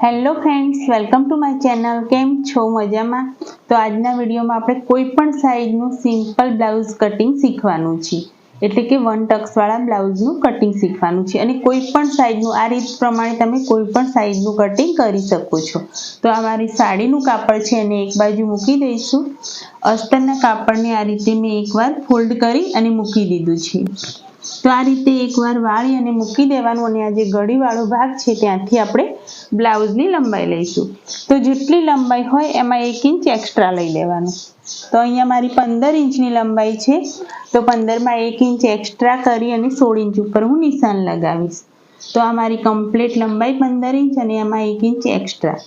Hello friends welcome to my channel કેમ છો? મજામાં? તો આજના વિડીયોમાં આપણે કોઈ પણ સાઈઝનું સિમ્પલ બ્લાઉઝ કટિંગ શીખવાનું છે. એટલે કે વન ટક્સવાળા બ્લાઉઝનું કટિંગ શીખવાનું છે. અને કોઈ પણ સાઈઝનું આ રીત પ્રમાણે તમે કોઈ પણ સાઈઝનું કટિંગ કરી શકો છો. તો આ મારી સાડીનું કાપડ છે, એને એક બાજુ મૂકી દઈશું. અસ્તરના કાપડને આ રીતે મેં એકવાર ફોલ્ડ કરી અને મૂકી દીધું છે. તો આ રીતે એકવાર વાળી અને મૂકી દેવાનું અને આ જે ગળીવાળો ભાગ છે ત્યાંથી આપણે બ્લાઉઝની લંબાઈ લઈશું. તો જેટલી લંબાઈ હોય એમાં એક ઇંચ એક્સ્ટ્રા લઈ લેવાનું. તો અહીંયા મારી પંદર ઇંચની લંબાઈ છે. તો પંદરમાં એક ઇંચ એક્સ્ટ્રા કરી અને સોળ ઇંચ ઉપર હું નિશાન લગાવીશ. તો આ મારી કમ્પ્લીટ લંબાઈ પંદર ઇંચ અને એમાં એક ઇંચ એક્સ્ટ્રા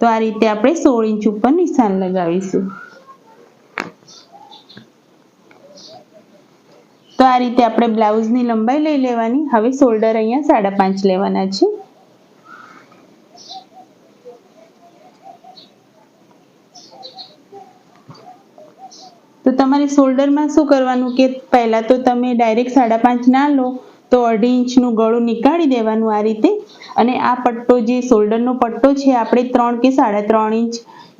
તો આ રીતે આપણે સોળ ઇંચ ઉપર નિશાન લગાવીશું. તો આ રીતે આપણે બ્લાઉઝની લંબાઈ લઈ લેવાની. હવે શોલ્ડર અહીંયા સાડા પાંચ લેવાના છે. તો તમારે શોલ્ડરમાં શું કરવાનું કે પહેલાં તો તમે ડાયરેક્ટ સાડા પાંચ ના લો, તો અઢી ઇંચનું ગળું નીકાળી દેવાનું આ રીતે. અને આ પટ્ટો જે શોલ્ડરનો પટ્ટો છે, આપણે ત્રણ કે સાડા ત્રણ ઇંચ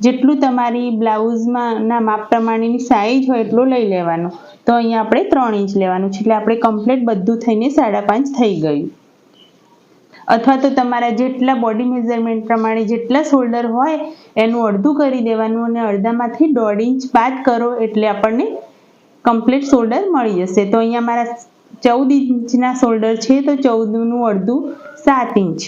જેટલું તમારી બ્લાઉઝમાં ના માપ પ્રમાણેની સાઈઝ હોય એટલું લઈ લેવાનો. તો અહીંયા આપણે ત્રણ ઇંચ લેવાનું છે. એટલે આપણે કમ્પ્લીટ બધું થઈને સાડા પાંચ થઈ ગયું. અથવા તો તમારા જેટલા બોડી મેઝરમેન્ટ પ્રમાણે જેટલા શોલ્ડર હોય, એનું અડધું કરી દેવાનું અને અડધામાંથી દોઢ ઇંચ બાદ કરો એટલે આપણને કમ્પ્લીટ શોલ્ડર મળી જશે. તો અહીંયા મારા ચૌદ ઇંચના શોલ્ડર છે, તો ચૌદનું અડધું સાત ઇંચ.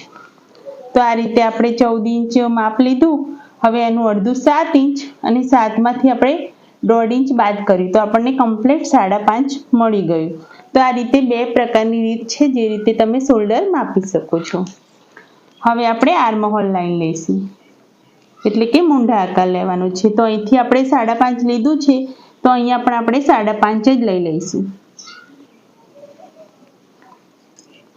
તો આ રીતે આપણે ચૌદ ઇંચ માપ લીધું. હવે એનું અડધું સાત ઇંચ અને સાતમાંથી આપણે દોઢ ઇંચ બાદ કર્યું. તો આપણને કમ્પ્લીટ સાડા પાંચ મળી ગયું. તો આ રીતે બે પ્રકારની રીત છે જે રીતે તમે શોલ્ડર માપી શકો છો. હવે આપણે આર્મહોલ લાઈન લઈશું. એટલે કે મૂંઢા આકાર લેવાનો છે. તો અહીંથી આપણે સાડા પાંચ લીધું છે. તો અહીંયા પણ આપણે સાડા પાંચ જ લઈ લઈશું.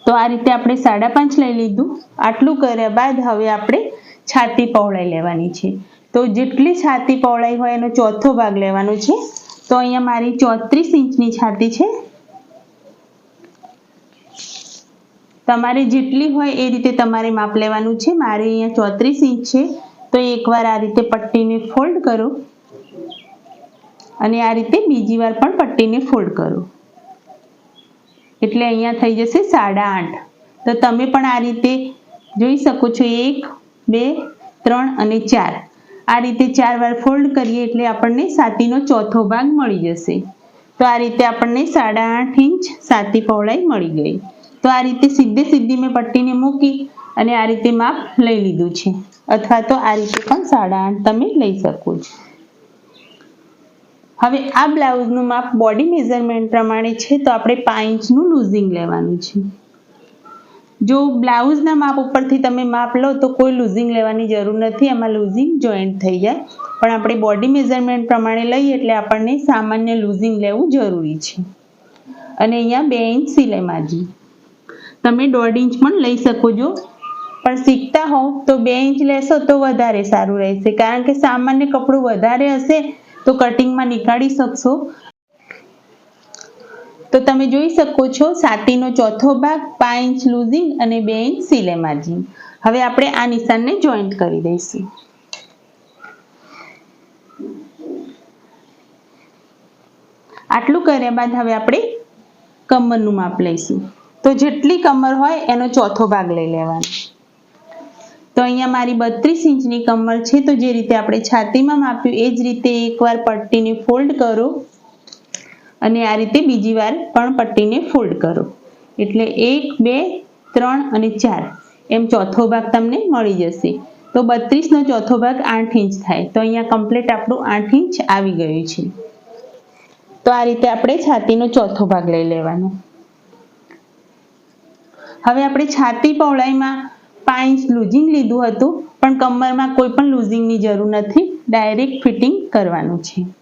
તો આ રીતે આપણે સાડા પાંચ લઈ લીધું. આટલું કર્યા બાદ હવે આપણે છાતી પહોળાઈ લેવાની છે. તો જેટલી છાતી પહોળાઈ હોય એનો ચોથો ભાગ લેવાનો છે. તો અહીંયા મારી ચોત્રીસ ઇંચની છાતી છે. તમારે જેટલી હોય એ રીતે તમારે માપ લેવાનું છે. મારે અહીંયા ચોત્રીસ ઇંચ છે. તો એકવાર આ રીતે પટ્ટીને ફોલ્ડ કરો. અને આ રીતે બીજી વાર પણ પટ્ટીને ફોલ્ડ કરો. એટલે અહીંયા થઈ જશે સાડા આઠ. તો તમે પણ આ રીતે જોઈ શકો છો. એક, બે, ત્રણ અને ચાર. આ રીતે ચાર વાર ફોલ્ડ કરીએ એટલે આપણને સાતીનો ચોથો ભાગ મળી જશે. તો આ રીતે આપણને સાડા આઠ ઇંચ સાતી પહોળાઈ મળી ગઈ. તો આ રીતે સીધે સીધી મેં પટ્ટીને મૂકી અને આ રીતે માપ લઈ લીધું છે. અથવા તો આ રીતે પણ સાડા આઠ તમે લઈ શકો છો. હવે આ બ્લાઉઝનું માપ બોડી મેઝરમેન્ટ પ્રમાણે છે, તો આપણે પાંચ ઇંચનું લૂઝિંગ લેવાનું છે. જો બ્લાઉઝના માપ ઉપરથી તમે માપ લો તો કોઈ લૂઝિંગ લેવાની જરૂર નથી એમાં લૂઝિંગ જોઈન્ટ થઈ જાય. પણ આપણે બોડી મેઝરમેન્ટ પ્રમાણે લઈએ એટલે આપણને સામાન્ય લૂઝિંગ લેવું જરૂરી છે. અને અહીંયા બે ઇંચ સિલાઈ માર્જિન તમે દોઢ ઇંચ પણ લઈ શકો છો. પણ શીખતા હોવ તો બે ઇંચ લેશો તો વધારે સારું રહેશે. કારણ કે સામાન્ય કપડું વધારે હશે તો કટિંગમાં નીકાળી શકશો. તો તમે જોઈ શકો છો, સાતીનો ચોથો ભાગ, પાંચ ઇંચ લૂઝિંગ અને બે ઇંચ સિલે માર્જિન. હવે આપણે આ નિશાનને જોઈન્ટ કરી દઈશું. આટલું કર્યા બાદ હવે આપણે કમરનું માપ લઈશું. તો જેટલી કમર હોય એનો ચોથો ભાગ લઈ લેવાનો. તો અહીંયા મારી બત્રીસ ઇંચની કમર છે, તો જે રીતે આપણે છાતીમાં માપ્યું, એ જ રીતે એકવાર પટ્ટીને ફોલ્ડ કરો. અને આ રીતે બીજી વાર પણ પટ્ટીને ફોલ્ડ કરો. એટલે એક, બે, ત્રણ અને ચાર. એમ ચોથો ભાગ તમને મળી જશે. તો બત્રીસનો ચોથો ભાગ આઠ ઇંચ થાય. તો અહીંયા કમ્પ્લીટ આપણું આઠ ઇંચ આવી ગયું છે. તો આ રીતે આપણે છાતીનો ચોથો ભાગ લઈ લેવાનો. હવે આપણે છાતી પહોળાઈમાં પાંચ લૂઝિંગ લીધું હતું, પણ કમરમાં કોઈ પણ લૂઝિંગની જરૂર નથી. ડાયરેક્ટ ફિટિંગ કરવાનું છે.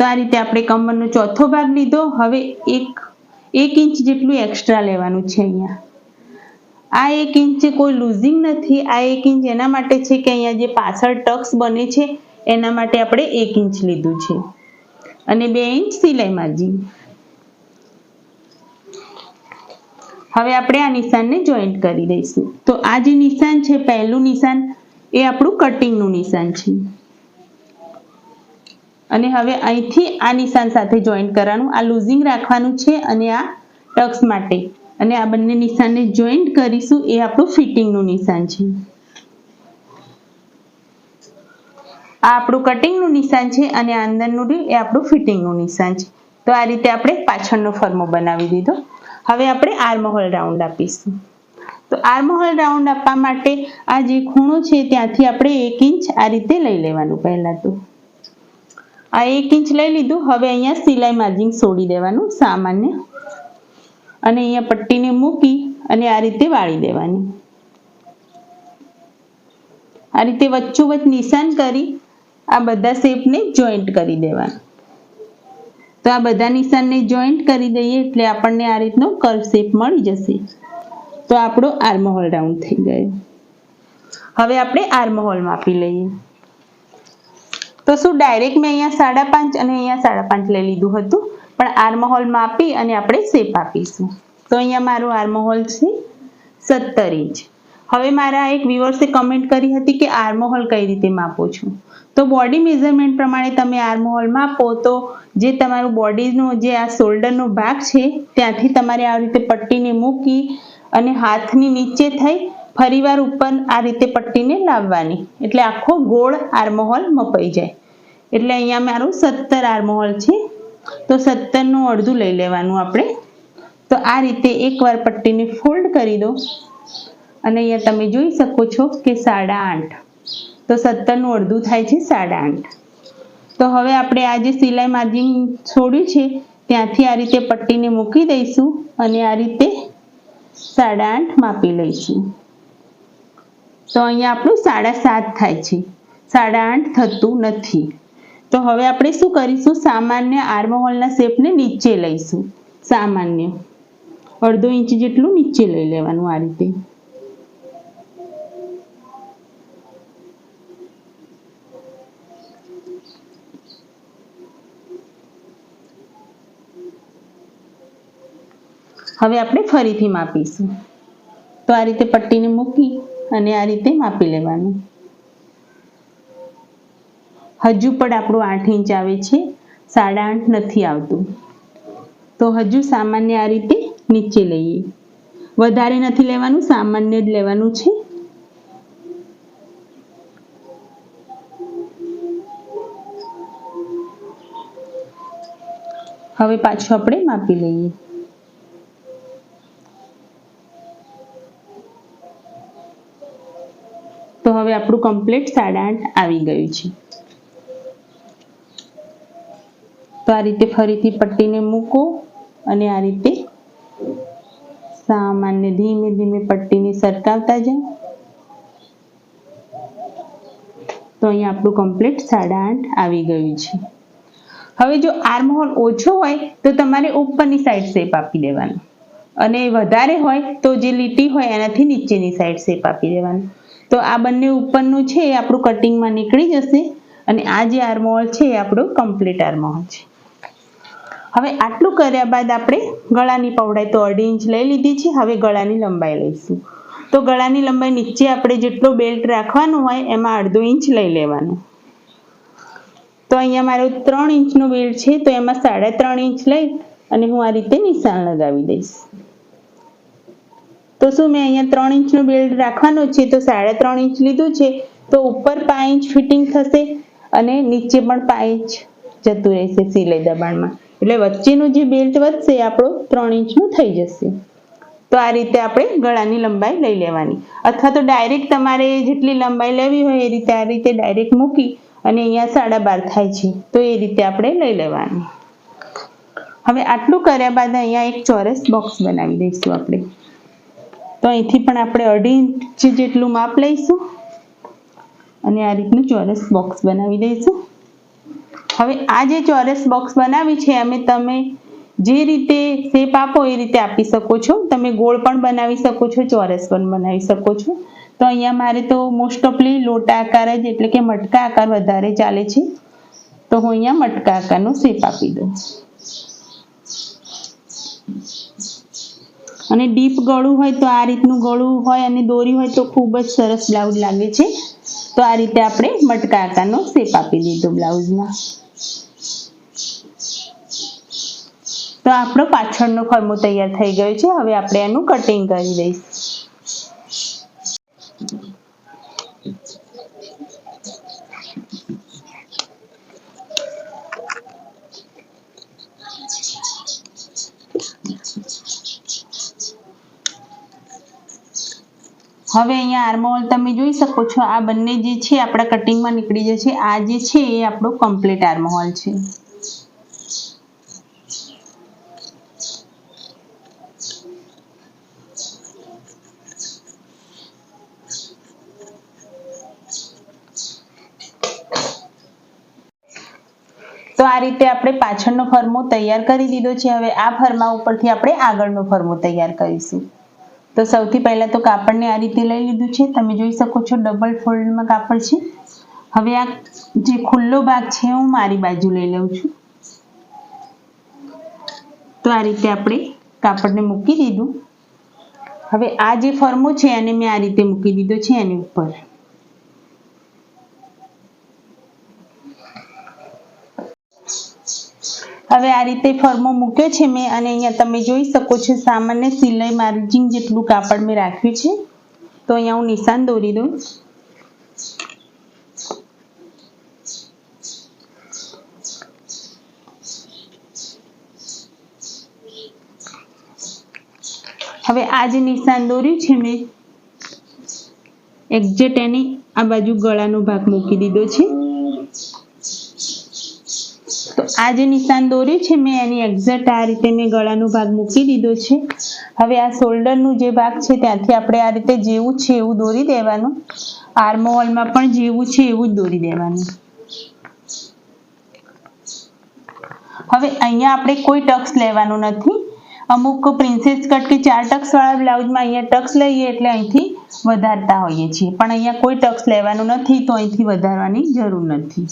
તો આ રીતે આપણે કમરનો ચોથો ભાગ લીધો. હવે એક એક ઇંચ જેટલું એક્સ્ટ્રા લેવાનું છે અહીંયા. આ એક ઇંચ કોઈ લૂઝિંગ નથી. આ એક ઇંચ એના માટે છે કે અહીંયા જે પાછળ ટક્સ બને છે, એના માટે આપણે એક ઇંચ લીધું છે. અને બે ઇંચ સિલાઈ માર્જિન. હવે આપણે આ નિશાનને જોઈન્ટ કરી દઈશું. તો આ જે નિશાન છે, પહેલું નિશાન એ આપણું કટિંગનું નિશાન છે. અને હવે અહીંથી આ નિશાન સાથે જોઈન્ટ કરવાનું. આ લૂઝિંગ રાખવાનું છે અને આ ટક્સ માટે. અને આ બંને નિશાનને જોઈન્ટ કરીશું. એ આપણું ફિટિંગનું નિશાન છે. આ આપણું કટિંગનું નિશાન છે અને આ અંદરનું રહ્યું એ આપણું ફિટિંગનું નિશાન છે. તો આ રીતે આપણે પાછળનો ફર્મો બનાવી દીધો. હવે આપણે આર્મહોલ રાઉન્ડ આપીશું. તો આર્મહોલ રાઉન્ડ આપવા માટે આ જે ખૂણો છે ત્યાંથી આપણે એક ઇંચ આ રીતે લઈ લેવાનું પહેલાં તો. આ એક ઇંચ લઈ લીધું. હવે અહીંયા સિલાઈ માર્જિંગ છોડી દેવાનું સામાન્ય. અને અહીંયા પટ્ટીને મૂકી અને આ રીતે વાળી દેવાની. આ રીતે વચ્ચોવચ્ચ નિશાન કરી આ બધા શેપને જોઈન્ટ કરી દેવાના. તો આ બધા નિશાનને જોઈન્ટ કરી દઈએ એટલે આપણને આ રીતનો કર્વ શેપ મળી જશે. તો આપણો આર્મહોલ રાઉન્ડ થઈ ગયો. હવે આપણે આર્મહોલ માપી લઈએ. તો શું ડાયરેક્ટ મેં અહીંયા સાડા પાંચ અને અહીંયા સાડા પાંચ લઈ લીધું હતું. પણ આર્મહોલમાં માપી અને આપણે શેપ આપીશું. તો અહીંયા મારું આર્મહોલ છે સત્તર ઇંચ. હવે મારા એક વ્યુઅર્સે કમેન્ટ કરી હતી કે આર્મહોલ કઈ રીતે માપો છો. તો બોડી મેઝરમેન્ટ પ્રમાણે તમે આર્મહોલ માપો તો જે તમારું બોડીનો જે આ શોલ્ડરનો ભાગ છે ત્યાંથી તમારે આ રીતે પટ્ટીને મૂકી અને હાથની નીચે થઈ ફરીવાર ઉપર આ રીતે પટ્ટીને લાવવાની. એટલે આખો ગોળ આર્મહોલ મપાઈ જાય. એટલે અહીંયા મારું સત્તર આર્મહોલ છે. તો સત્તરનું અડધું લઈ લેવાનું આપણે. તો આ રીતે એકવાર પટ્ટીને ફોલ્ડ કરી દો. અને અહીંયા તમે જોઈ શકો છો કે સાડા આઠ. તો સત્તરનું અડધું થાય છે સાડા આઠ. તો હવે આપણે આ જે સિલાઈ માર્જિન છોડ્યું છે, ત્યાંથી આ રીતે પટ્ટીને મૂકી દઈશું અને આ રીતે સાડા આઠ માપી લઈશું. તો અહીંયા આપણું સાડા સાત થાય છે. સાડા આઠ થતું નથી. તો હવે આપણે શું કરીશું? સામાન્ય આર્મહોલના શેપને નીચે લઈશું. સામાન્ય. અડધો ઇંચ જેટલું નીચે લઈ લેવાનું આ રીતે. હવે આપણે ફરીથી માપીશું. તો આ રીતે પટ્ટીને મૂકી અને આ રીતે માપી લેવાનું. હજુ પણ આપણું આઠ ઇંચ આવે છે, સાડા આઠ નથી આવતું. તો હજુ સામાન્ય આ રીતે નીચે લઈએ. વધારે નથી લેવાનું, સામાન્ય જ લેવાનું છે. હવે પાછું આપણે માપી લઈએ. હવે આપણું કમ્પ્લીટ સાડા આઠ આવી ગયું છે. તો આ રીતે ફરીથી પટ્ટીને મૂકો અને આ રીતે સામાન્ય ધીમે ધીમે પટ્ટીને સરકાવતા જાય. તો અહીંયા આપણું કમ્પ્લીટ સાડા આઠ આવી ગયું છે. હવે જો આર્મહોલ ઓછો હોય તો તમારે ઉપરની સાઈડ શેપ આપી દેવાનો. અને વધારે હોય તો જે લીટી હોય એનાથી નીચેની સાઈડ શેપ આપી દેવાનો. તો આ બંને ઉપરનું છે એ આપણું કટિંગમાં નીકળી જશે અને આ જે આર્મહોલ છે એ આપણું કમ્પ્લીટ આર્મહોલ છે. હવે આટલું કર્યા બાદ આપણે ગળાની પહોળાઈ તો અઢી ઇંચ લઈ લીધી છે, હવે ગળાની લંબાઈ લઈશું. તો ગળાની લંબાઈ નીચે આપણે જેટલો બેલ્ટ રાખવાનું હોય એમાં અડધો ઇંચ લઈ લેવાનું. તો અહીંયા મારો ત્રણ ઇંચનો બેલ્ટ છે, તો એમાં સાડા ત્રણ ઇંચ લઈ અને હું આ રીતે નિશાન લગાવી દઈશ. તો શું મેં અહીંયા ત્રણ ઇંચનું બેલ્ટ રાખવાનું છે? તો સાડા ત્રણ ઇંચ લીધું છે. તો ઉપર પાંચ ઇંચ ફિટિંગ થશે અને નીચે પણ પાંચ ઇંચ જતું રહેશે સિલાઈ દબાણમાં. એટલે વચ્ચેનું જે બેલ્ટ વધશે આપણો ત્રણ ઇંચનું થઈ જશે. તો આ રીતે આપણે ગળાની લંબાઈ લઈ લેવાની. અથવા તો ડાયરેક્ટ તમારે જેટલી લંબાઈ લેવી હોય, એ રીતે આ રીતે ડાયરેક્ટ મૂકી અને અહીંયા સાડા બાર થાય છે. તો એ રીતે આપણે લઈ લેવાનું. હવે આટલું કર્યા બાદ અહીંયા એક ચોરસ બોક્સ બનાવી દઈશું આપણે. તો અહીંથી પણ આપણે અઢી ઇંચ જેટલું માપ લઈશું. અને આ રીતનું ચોરસ બોક્સ બનાવી દઈશું. હવે આ જે ચોરસ બોક્સ બનાવી છે, અમે તમે જે રીતે શેપ આપો એ રીતે આપી શકો છો. તમે ગોળ પણ બનાવી શકો છો, ચોરસ પણ બનાવી શકો છો. તો અહીંયા મારે તો મોસ્ટ ઓફલી લોટા આકાર જ એટલે કે મટકા આકાર વધારે ચાલે છે. તો હું અહીંયા મટકા આકારનો શેપ આપી દઉં. અને ડીપ ગળું હોય તો આ રીતનું ગળું હોય અને દોરી હોય તો ખૂબ જ સરસ બ્લાઉઝ લાગે છે. તો આ રીતે આપણે મટકા આકારનો શેપ આપી દીધો બ્લાઉઝમાં તો આપણો પાછળનો ખરમો તૈયાર થઈ ગયો છે. હવે આપણે એનું કટિંગ કરી દઈશું. હવે અહીંયા આર્મહોલ તમે જોઈ શકો છો, આ બંને જે છે, આપણા કટિંગમાં નીકળી જશે. આ જે છે, એ આપણો કમ્પ્લીટ આર્મહોલ છે. તો આ રીતે આપણે પાછળનો ફરમો તૈયાર કરી દીધો છે. હવે આ ફરમા ઉપરથી આપણે આગળનો ફરમો તૈયાર કરીશું. તો સૌથી પહેલા તો કાપડને આ રીતે લઈ લીધું છે. તમે જોઈ શકો છો ડબલ ફોલ્ડમાં કાપડ છે. હવે આ જે ખુલ્લો ભાગ છે હું મારી બાજુ લઈ લઉં છું. તો આ રીતે આપણે કાપડને મૂકી દીધું. હવે આ જે ફરમો છે એને મેં આ રીતે મૂકી દીધો છે એની ઉપર. હવે આ રીતે ફરમો મૂક્યો છે મેં અને અહીંયા તમે જોઈ શકો છો સામાન્ય સિલાઈ માર્જિંગ જેટલું કાપડ મેં રાખ્યું છે. તો અહીંયા હું નિશાન દોરી દઉં. હવે આ જે નિશાન દોર્યું છે મેં એક્ઝેક્ટ એની આ બાજુ ગળાનો ભાગ મૂકી દીધો છે. આ જે નિશાન દોર્યું છે, મેં એની એક્ઝેક્ટ આ રીતે મેં ગળાનો ભાગ મૂકી દીધો છે. હવે આ શોલ્ડરનું જે ભાગ છે, ત્યાંથી આપણે આ રીતે જેવું છે, એવું દોરી દેવાનું. આર્મોવલમાં પણ જેવું છે, એવું જ દોરી દેવાનું. હવે અહીંયા આપણે કોઈ ટક્સ લેવાનું નથી. અમુક પ્રિન્સેસ કટ કે ચાર ટક્સ વાળા બ્લાઉઝમાં અહીંયા ટક્સ લઈએ એટલે અહીંથી વધારતા હોઈએ છીએ. પણ અહીંયા કોઈ ટક્સ લેવાનું નથી, તો અહીંથી વધારવાની જરૂર નથી.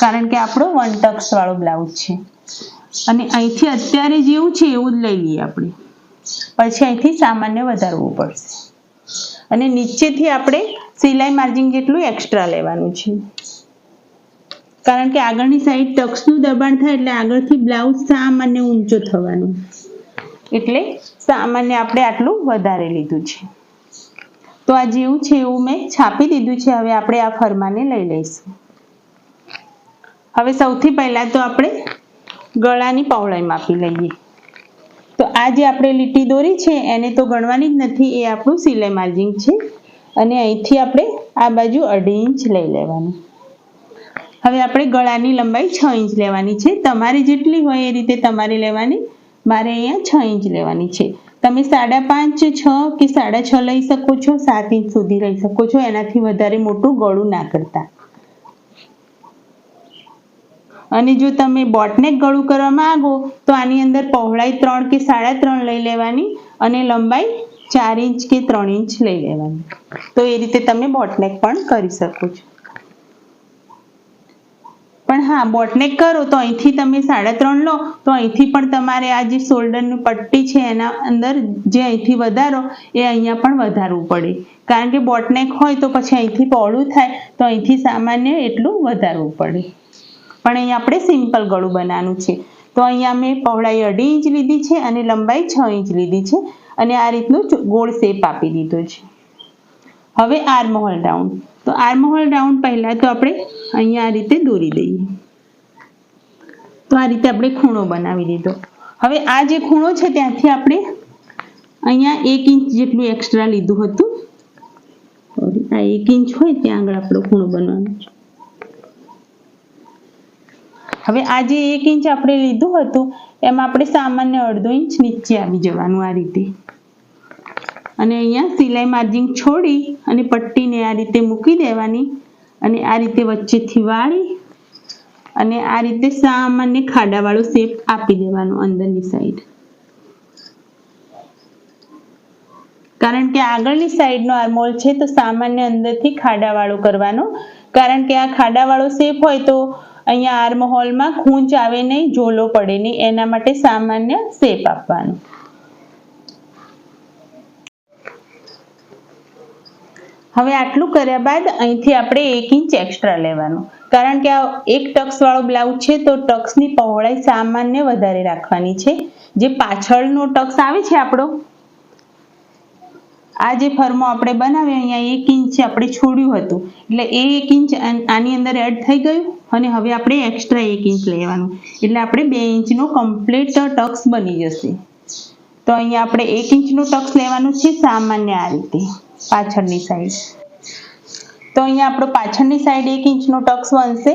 કારણ કે આપણો વન ટક્સ વાળો બ્લાઉઝ છે. અને અહીંથી અત્યારે જેવું છે એવું જ લઈ લઈએ આપણે. પછી અહીંથી સામાન્ય વધારવું પડશે. અને નીચેથી આપણે સિલાઈ માર્જિન જેટલું એક્સ્ટ્રા લેવાનું છે. કારણ કે આગળની સાઈડ ટક્સનું દબાણ થાય એટલે આગળથી બ્લાઉઝ સામાન્ય ઊંચો થવાનો. એટલે સામાન્ય આપણે આટલું વધારે લીધું છે. તો આ જેવું છે એવું મેં છાપી દીધું છે, હવે આપણે આ ફરમાને લઈ લઈશું. હવે સૌથી પહેલાં તો આપણે ગળાની પહોળાઈ માપી લઈએ. તો આ જે આપણે લીટી દોરી છે, એને તો ગણવાની જ નથી, એ આપણું સિલાઈ માર્જિંગ છે. અને અહીંથી આપણે આ બાજુ અઢી ઇંચ લઈ લેવાનું. હવે આપણે ગળાની લંબાઈ છ ઇંચ લેવાની છે. તમારી જેટલી હોય એ રીતે તમારે લેવાની. મારે અહીંયા છ ઇંચ લેવાની છે. તમે સાડા પાંચ, છ કે સાડા છ લઈ શકો છો, સાત ઇંચ સુધી લઈ શકો છો, એનાથી વધારે મોટું ગળું ના કરતા. અને જો તમે બોટનેક ગળું કરવા માંગો, તો આની અંદર પહોળાઈ ત્રણ કે સાડા ત્રણ લઈ લેવાની અને લંબાઈ ચાર ઇંચ કે ત્રણ ઇંચ લઈ લેવાની. તો એ રીતે તમે બોટનેક પણ કરી શકો છો. પણ હા બોટનેક કરો, તો અહીંથી તમે સાડા ત્રણ લો, તો અહીંથી પણ તમારે આ જે શોલ્ડરની પટ્ટી છે એના અંદર જે અહીંથી વધારો, એ અહીંયા પણ વધારવું પડે. કારણ કે બોટનેક હોય તો પછી અહીંથી પહોળું થાય, તો અહીંથી સામાન્ય એટલું વધારવું પડે. પણ અહીંયા આપણે સિમ્પલ ગળું બનાવવાનું છે. તો અહીંયા મેં પહોળાઈ અઢી ઇંચ લીધી છે અને લંબાઈ છ ઇંચ લીધી છે. અને આ રીતનું ગોળ શેપ આપી દીધો છે. હવે આર્મહોલ રાઉન્ડ. તો આર્મહોલ રાઉન્ડ પહેલાં તો આપણે અહીંયા આ રીતે દોરી દઈએ. તો આ રીતે આપણે ખૂણો બનાવી દીધો. હવે આ જે ખૂણો છે ત્યાંથી આપણે અહીંયા એક ઇંચ જેટલું એક્સ્ટ્રા લીધું હતું. આ એક ઇંચ હોય ત્યાં આગળ આપણો ખૂણો બનવાનો છે. હવે આ જે એક ઇંચ આપણે લીધું હતું, એમાં આપણે સામાન્ય અડધો ઇંચ નીચે આવી જવાનું આ રીતે. અને અહીંયા સિલાઈ માર્જિંગ છોડી અને પટ્ટીને આ રીતે મૂકી દેવાની. અને આ રીતે વચ્ચેથી વાળી અને આ રીતે સામાન્ય ખાડાવાળો શેપ આપી દેવાનો અંદરની સાઈડ કારણ કે આગળની સાઈડનો આર્મોલ છે તો સામાન્ય અંદરથી ખાડાવાળો કરવાનો. કારણ કે આ ખાડાવાળો શેપ હોય તો અહીંયા આર્મહોલમાં ખૂંચ આવે નહીં, ઝોલો પડે નહીં. એના માટે સામાન્ય શેપ આપવાનો. હવે આટલું કર્યા બાદ અહીંથી આપણે એક ઇંચ એક્સ્ટ્રા લેવાનું. કારણ કે આ એક ટક્સવાળો બ્લાઉઝ છે, તો ટક્સની પહોળાઈ સામાન્ય વધારે રાખવાની છે. જે પાછળનો ટક્સ આવે છે આપણો, આ જે ફર્મો આપણે બનાવ્યો, અહીંયા એક ઇંચ આપણે છોડ્યું હતું. એટલે એ એક ઇંચ આની અંદર એડ થઈ ગયું, અને હવે આપણે એક્સ્ટ્રા એક ઇંચ લેવાનું. એટલે આપણે બે ઇંચનો કમ્પ્લીટ ટક્સ બની જશે. તો અહીંયા આપણે એક ઇંચનું ટક્સ લેવાનું છે સામાન્ય આ રીતે. પાછળની સાઈડ તો અહીંયા આપણો પાછળની સાઈડ એક ઇંચનો ટક્સ બનશે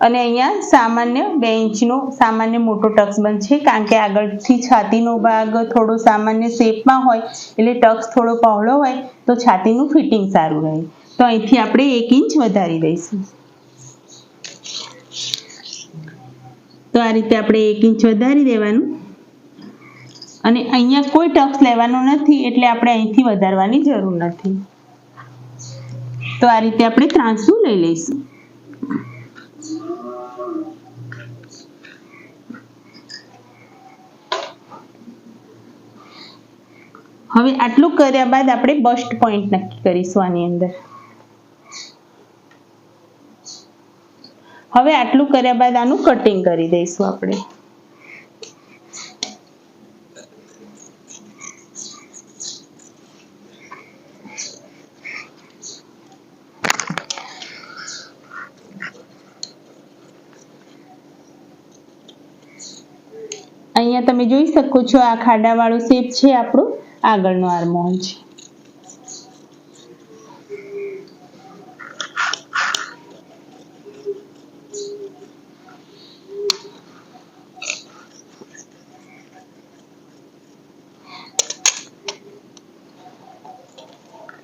અને અહીંયા સામાન્ય બે ઇંચનો સામાન્ય મોટો ટક્સ બનશે કારણ કે આગળથી છાતીનો ભાગ થોડો સામાન્ય શેપમાં હોય એટલે ટક્સ થોડો પહોળો હોય તો છાતીનું ફિટિંગ સારું રહે. તો અહીંથી આપણે એક ઇંચ વધારી દઈશું. તો આ રીતે આપણે એક ઇંચ વધારી દેવાનું. અને અહીંયા કોઈ ટક્સ લેવાનો નથી એટલે આપણે અહીંથી વધારવાની જરૂર નથી. તો આ રીતે આપણે ત્રાંસું લઈ લઈશું. હવે આટલું કર્યા બાદ આપણે બસ્ટ પોઈન્ટ નક્કી કરીશું આની અંદર. હવે આટલું કર્યા બાદ આનું કટિંગ કરી દઈશું આપણે અહીંયા જોઈ શકો છો આ ખાડાવાળો શેપ છે આપણો આગળનો આર્મહોલ છે.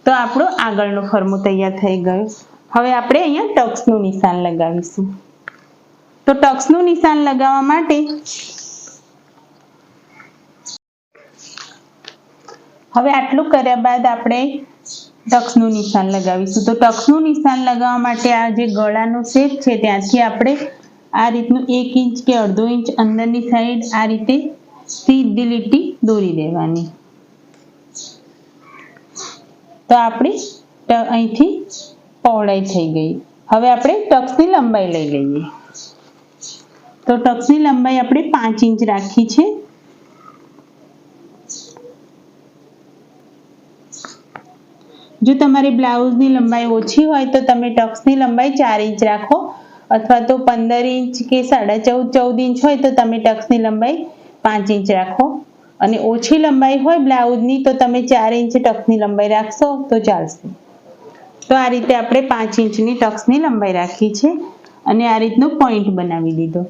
તો આપણો આગળનો ફરમો તૈયાર થઈ ગયો. હવે આપણે અહીંયા ટક્સનું નિશાન લગાવીશું. તો ટક્સનું નિશાન લગાવવા માટે હવે આટલું કર્યા બાદ આપણે ટક્સનું નિશાન લગાવીશું. તો ટક્સનું નિશાન લગાવવા માટે આ જે ગળાનો શેપ છે, ત્યાંથી આપણે આ રીતનું એક ઇંચ કે અડધો ઇંચ અંદરની સાઈડ આ રીતે સીધી લીટી દોરી દેવાની. તો આપણી અહીંથી પહોળાઈ થઈ ગઈ. હવે આપણે ટક્સની લંબાઈ લઈ લઈએ. તો ટક્સની લંબાઈ આપણે પાંચ ઇંચ રાખી છે. જો તમારી બ્લાઉઝની લંબાઈ ઓછી હોય તો તમે ટક્સની લંબાઈ ચાર ઇંચ રાખો અથવા તો પંદર ઇંચ કે સાડા ચૌદ ચૌદ ઇંચ હોય તો તમે ટક્સની લંબાઈ પાંચ ઇંચ રાખો. અને ઓછી લંબાઈ હોય બ્લાઉઝની તો તમે ચાર ઇંચ ટક્સની લંબાઈ રાખશો તો ચાલશે. તો આ રીતે આપણે પાંચ ઇંચની ટક્સની લંબાઈ રાખી છે અને આ રીતનો પોઈન્ટ બનાવી દીધો.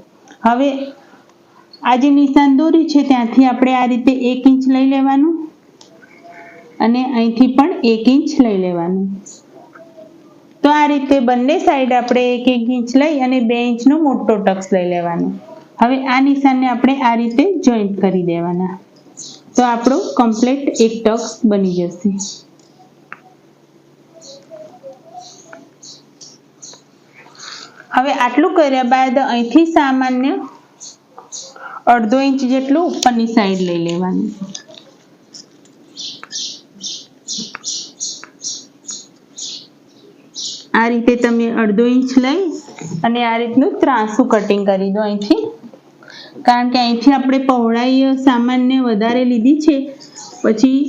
હવે આ જે નિશાન દોર્યું છે ત્યાંથી આપણે આ રીતે એક ઇંચ લઈ લેવાનું. અને અહીંથી પણ એક ઇંચ લઈ લેવાનું. તો આ રીતે બંને સાઈડ આપણે એક એક ઇંચ લઈ અને બે ઇંચનો મોટો ટક્સ લઈ લેવાનો. હવે આ નિશાનને આપણે આ રીતે જોઈન્ટ કરી દેવાના. તો આપણો કમ્પ્લીટ એક ટક્સ બની જશે. હવે આટલું કર્યા બાદ અહીંથી સામાન્ય અડધો ઇંચ જેટલું ઉપરની સાઈડ લઈ લેવાનું. આ રીતે તમે અડધો ઇંચ લઈ અને આ રીતનું ત્રાંસું કટિંગ કરી દો અહીંથી. કારણ કે અહીંથી આપણે પહોળાઈ સામાન્ય વધારે લીધી છે. પછી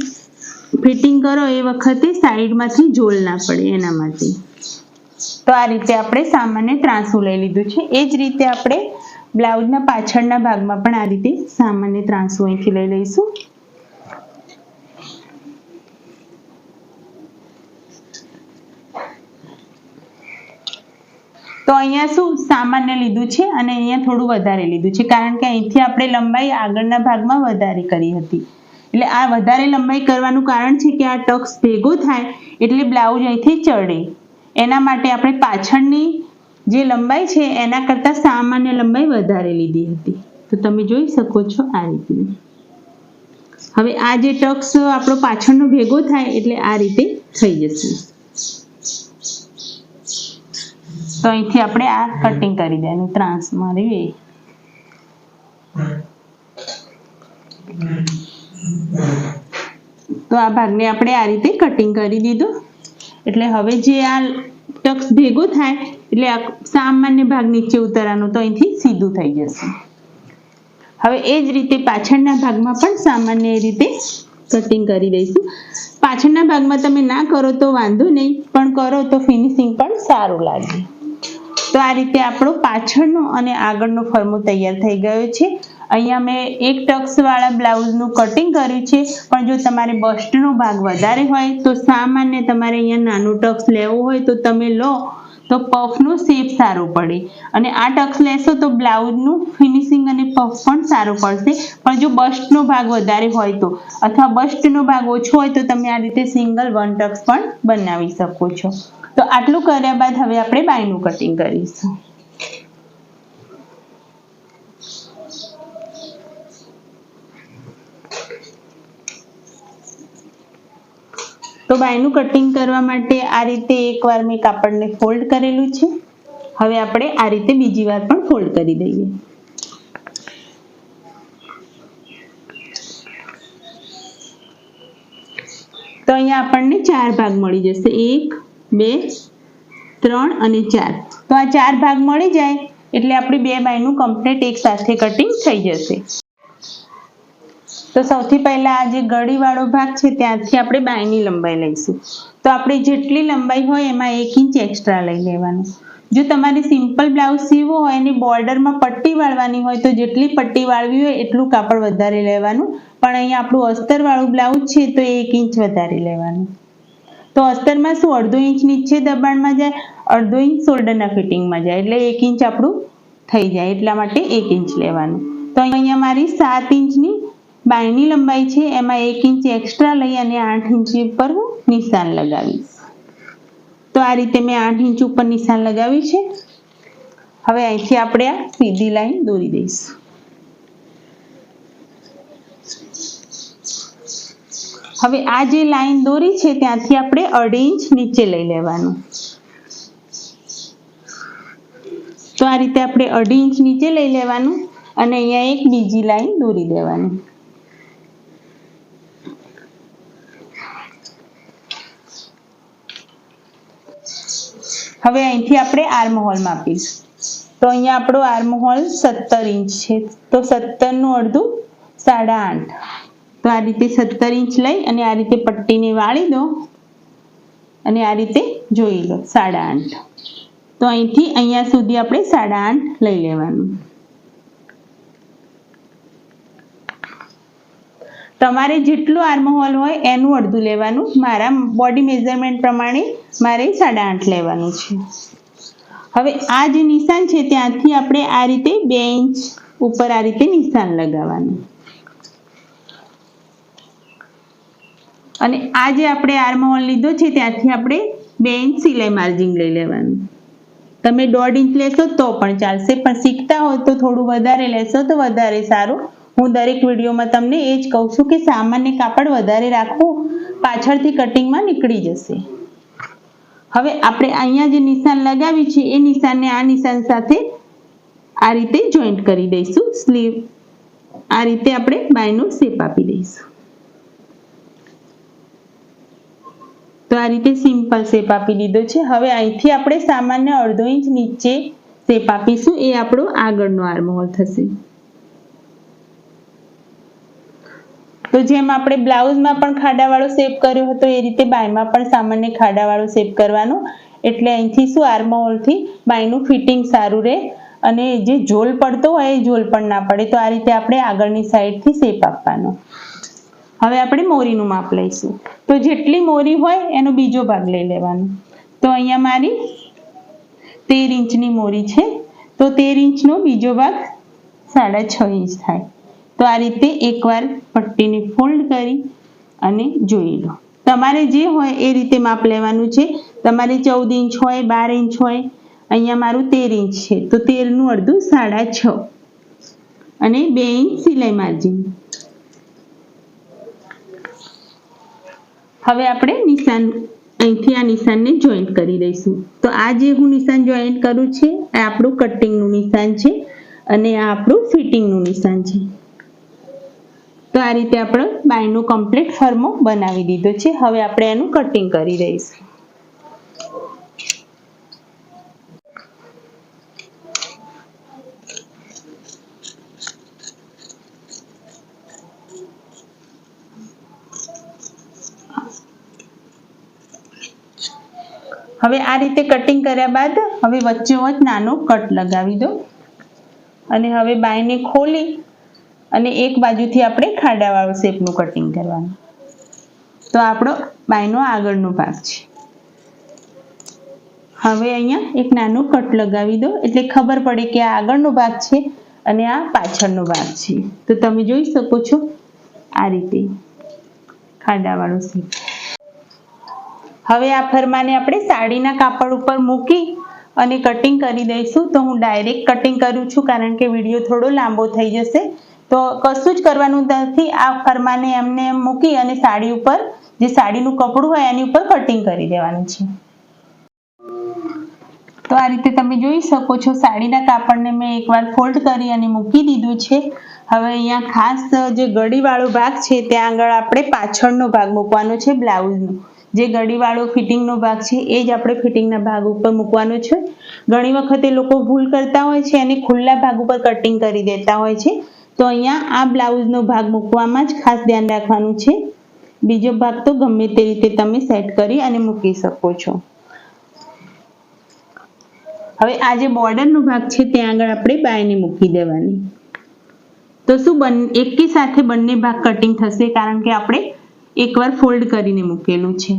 ફિટિંગ કરો એ વખતે સાઈડમાંથી ઝોલ ના પડે એના માટે તો આ રીતે આપણે સામાન્ય ત્રાંસું લઈ લીધું છે. એ જ રીતે આપણે બ્લાઉઝના પાછળના ભાગમાં પણ આ રીતે સામાન્ય ત્રાંસું અહીંથી લઈ લઈશું. તો અહીંયા શું સામાન્ય લીધું છે અને અહીંયા થોડું વધારે લીધું છે કારણ કે અહીંથી આપણે લંબાઈ આગળના ભાગમાં વધારે કરી હતી. એટલે આ વધારે લંબાઈ કરવાનું કારણ છે કે આ ટક્સ ભેગો થાય એટલે બ્લાઉઝ અહીંથી ચડે. એના માટે આપણે પાછળની જે લંબાઈ છે એના કરતાં સામાન્ય લંબાઈ વધારે લીધી હતી. તો તમે જોઈ શકો છો આ રીતે. હવે આ જે ટક્સ આપણો પાછળનો ભેગો થાય એટલે આ રીતે થઈ જશે. તો અહીંથી આપણે આ કટિંગ કરી દેવાનું ત્રાંસ મારી એ તો આ ભાગને આપણે આ રીતે કટિંગ કરી દીધું. એટલે હવે જે આ ટક્સ ભેગો થાય, એટલે આ સામાન્ય ભાગ નીચે ઉતારવાનો, તો અહીંથી સીધું થઈ જશે. હવે એ જ રીતે પાછળના ભાગમાં પણ સામાન્ય રીતે કટિંગ કરી દઈશું. પાછળના ભાગમાં તમે ના કરો તો વાંધો નહીં, પણ કરો તો ફિનિશિંગ પણ સારું લાગે. તો આ રીતે આપણો પાછળનો અને આગળનો ફરમો તૈયાર થઈ ગયો છે. અહીંયા મેં એક ટક્સ વાળા બ્લાઉઝનું કટિંગ કર્યું છે, પણ જો તમારે બસ્ટનો ભાગ વધારે હોય, તો સામાન્ય તમારે અહીંયા નાનું ટક્સ લેવું હોય તો તમે લો. તો પફનો શેપ સારો પડે. અને આ ટક્સ લેશો તો બ્લાઉઝનું ફિનિશિંગ અને પફ પણ સારો પડશે. પણ જો બસ્ટનો ભાગ વધારે હોય તો, અથવા બસ્ટનો ભાગ ઓછો હોય તો તમે આ રીતે સિંગલ વન ટક્સ પણ બનાવી શકો છો. તો આટલું કર્યા બાદ હવે આપણે બાયનું કટિંગ કરીશું. તો બાયનું કટિંગ કરવા માટે આ રીતે એકવાર મેં કાપડને ફોલ્ડ કરેલું છે. હવે આપણે આ રીતે બીજી વાર પણ ફોલ્ડ કરી દઈએ. તો અહીંયા આપણને ચાર ભાગ મળી જશે. એક, બે, ત્રણ અને ચાર. તો આ ચાર ભાગ મળી જાય એટલે આપણે બે બાયનું કમ્પ્લીટ એક સાથે કટિંગ થઈ જશે. તો સૌથી પહેલા આ જે ગળીવાળો ભાગ છે, ત્યાંથી આપણે બાયની લંબાઈ લઈશું. તો આપણે જેટલી લંબાઈ હોય, એમાં એક ઇંચ એક્સ્ટ્રા લઈ લેવાનું. જો તમારે સિમ્પલ બ્લાઉઝ સીવવો હોય, એની બોર્ડરમાં પટ્ટી વાળવાની હોય, તો જેટલી પટ્ટી વાળવી હોય, એટલું કાપડ વધારે લેવાનું. પણ અહીંયા આપણું અસ્તરવાળું બ્લાઉઝ છે, તો એક ઇંચ વધારે લેવાનું. તો અસ્તરમાં શું, અડધો ઇંચ નીચે દબાણમાં જાય, અડધો ઇંચ શોલ્ડરના ફિટિંગમાં જાય, એટલે એક ઇંચ આપણું થઈ જાય, એટલા માટે એક ઇંચ લેવાનું. તો અહીંયા મારી સાત ઇંચની બાયની લંબાઈ છે, એમાં એક ઇંચ એક્સ્ટ્રા લઈ અને આઠ ઇંચ ઉપર હું નિશાન લગાવીશ. તો આ રીતે મેં આઠ ઇંચ ઉપર નિશાન લગાવી છે. હવે અહીંથી આપણે આ સીધી લાઈન દોરી દઈશું. હવે આ જે લાઈન દોરી છે, ત્યાંથી આપણે અઢી ઇંચ નીચે લઈ લેવાનું. તો આ રીતે આપણે અઢી ઇંચ નીચે લઈ લેવાનું અને અહીંયા એક બીજી લાઈન દોરી દેવાની. હવે અહીંથી આપણે આર્મ હોલ માપીશું. તો અહીંયા આપણો આર્મ હોલ સત્તર ઇંચ છે. તો સત્તરનું અડધું સાડા આઠ. તો આ રીતે સત્તર ઇંચ લઈ અને આ રીતે પટ્ટીને વાળી દો. અને આ રીતે જોઈ લો, સાડા આઠ. તો અહીંથી અહીંયા સુધી આપણે સાડા આઠ લઈ લેવાનું. તમારે જેટલું આર્મહોલ હોય એનું અડધું લેવાનું. મારા બોડી મેઝરમેન્ટ પ્રમાણે મારે સાડા આઠ લેવાનું છે. હવે આ જે નિશાન છે ત્યાંથી આપણે આ રીતે બે ઇંચ ઉપર આ રીતે નિશાન લગાવવાનું. અને આ જે આપણે આર્મહોલ લીધો છે ત્યાંથી આપણે બે ઇંચ સિલાઈ માર્જિન લઈ લેવાનું. તમે દોઢ ઇંચ લેશો તો પણ ચાલશે. પણ શીખતા હો તો થોડું વધારે લેશો તો વધારે સારું. હું દરેક વિડીયોમાં તમને એ જ કહું છું કે સામાન્ય કાપડ વધારે રાખવું પાછળથી કટિંગમાં નીકળી જશે. હવે આપણે અહીંયા જે નિશાન લગાવી છે, એ નિશાનને આ નિશાન સાથે આ રીતે જોઈન્ટ કરી દઈશું. સ્લીવ આ રીતે આપણે બાયનો શેપ આપી દઈશું. તો આ રીતે સિમ્પલ શેપ આપી દીધો છે. હવે અહીંથી આપણે સામાન્ય અડધો ઇંચ નીચે શેપ આપીશું. એ આપણો આગળનો આર્મહોલ થશે. તો જેમ આપણે બ્લાઉઝમાં પણ ખાડાવાળો શેપ કર્યો હતો, એ રીતે બાયમાં પણ સામાન્ય ખાડાવાળો શેપ કરવાનો. એટલે અહીંથી શું આર્મહોલથી બાયનું ફિટિંગ સારું રહે અને જે ઝોલ પડતો હોય એ ઝોલ પણ ના પડે. તો આ રીતે આપણે આગળની સાઈડથી શેપ આપવાનો. હવે આપણે મોરીનું માપ લઈશું. તો જેટલી મોરી હોય એનો બીજો ભાગ લઈ લેવાનો. તો અહીંયા મારી તેર ઇંચની મોરી છે. તો તેર ઇંચનો બીજો ભાગ સાડા છ ઇંચ થાય. તો આ રીતે એકવાર પટ્ટીને ફોલ્ડ કરી અને જોઈ લો. તમારે જે હોય એ રીતે માપ લેવાનું છે. તમારે ચૌદ ઇંચ હોય, બાર ઇંચ હોય, અહીંયા મારું તેર ઇંચ છે. તો તેરનું અડધું સાડા છ. અને બે ઇંચ સિલાઈ માર્જિન. હવે આપણે નિશાન, અહીંથી આ નિશાનને જોઈન્ટ કરી દઈશું તો આ જે હું નિશાન જોઈન્ટ કરું છે, એ આપણું કટિંગનું નિશાન છે અને આ આપણું ફિટિંગનું નિશાન છે. તો આ રીતે આપણે બાયનો કમ્પ્લીટ ફર્મો બનાવી દીધો છે. હવે આપણે એનું કટિંગ કરી દઈશું. હવે આ રીતે કટિંગ કર્યા બાદ હવે વચ્ચે વચ્ચે નાનો કટ લગાવી દો. અને હવે બાયને ખોલી અને એક બાજુથી આપણે ખાડાવાળું શેપનું કટિંગ કરવાનું. તો આપણો બાયનો આગળનો ભાગ છે. હવે અહીંયા એક નાનું કટ લગાવી દો. એટલે ખબર પડે કે આ આગળનો ભાગ છે અને આ પાછળનો ભાગ છે. તો તમે જોઈ શકો છો આ રીતે ખાડાવાળો શેપ હવે આ ફરમાને આપણે સાડીના કાપડ ઉપર મૂકી અને કટિંગ કરી દઈશું. તો હું ડાયરેક્ટ કટિંગ કરું છું કારણ કે વીડિયો થોડો લાંબો થઈ જશે. તો કશું જ કરવાનું નથી. આ ફરમાને એમને મૂકી અને સાડી ઉપર, જે સાડીનું કપડું હોય એની ઉપર કટિંગ કરી દેવાનું છે. તો આ રીતે તમે જોઈ શકો છો, સાડીના કાપડને મેં એકવાર ફોલ્ડ કરી અને મૂકી દીધું છે. હવે અહીંયા ખાસ જે ગળીવાળો ભાગ છે, ત્યાં આગળ આપણે પાછળનો ભાગ મૂકવાનો છે, બ્લાઉઝનો. જે ગળીવાળો ફિટિંગનો ભાગ છે, એ જ આપણે ફિટિંગના ભાગ ઉપર મૂકવાનો છે. ઘણી વખતે લોકો ભૂલ કરતા હોય છે અને ખુલ્લા ભાગ ઉપર કટિંગ કરી દેતા હોય છે. તો અહીંયા આ બ્લાઉઝનો ભાગ મૂકવામાં જ ખાસ ધ્યાન રાખવાનું છે. બીજો ભાગ તો ગમે તે રીતે તમે સેટ કરી અને મૂકી શકો છો. હવે આ જે બોર્ડરનો ભાગ છે ત્યાં આગળ આપણે બાયને મૂકી દેવાની. તો શું બન, એકી સાથે બંને ભાગ કટિંગ થશે કારણ કે આપણે એકવાર ફોલ્ડ કરીને મૂકેલું છે.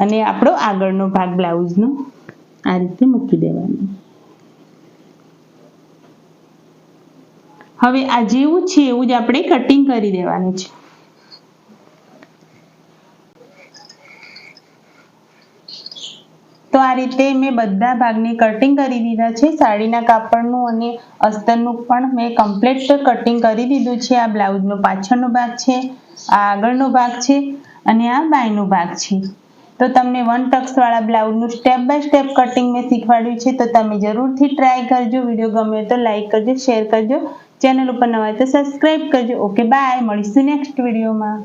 અને આપણો આગળનો ભાગ બ્લાઉઝનો આ રીતે મૂકી દેવાનો. હવે આ જેવું છે એવું જ આપણે કટિંગ કરી દેવાનું છે. તો આ રીતે મેં બધા ભાગની કટિંગ કરી દીધા છે. સાડીના કાપડનું અને અસ્તરનું પણ મેં કમ્પ્લીટ કટિંગ કરી દીધું છે. આ બ્લાઉઝનો પાછળનો ભાગ છે, આ આગળનો ભાગ છે અને આ બાયનો ભાગ છે. તો તમને વન ટક્સવાળા બ્લાઉઝનું સ્ટેપ બાય સ્ટેપ કટિંગ મેં શીખવાડ્યું છે. તો તમે જરૂરથી ટ્રાય કરજો. વીડિયો ગમે તો લાઈક કરજો શેર કરજો. ચેનલ ઉપર નવા હોય તો સબસ્ક્રાઈબ કરજો ઓકે બાય મળીશું નેક્સ્ટ વિડીયોમાં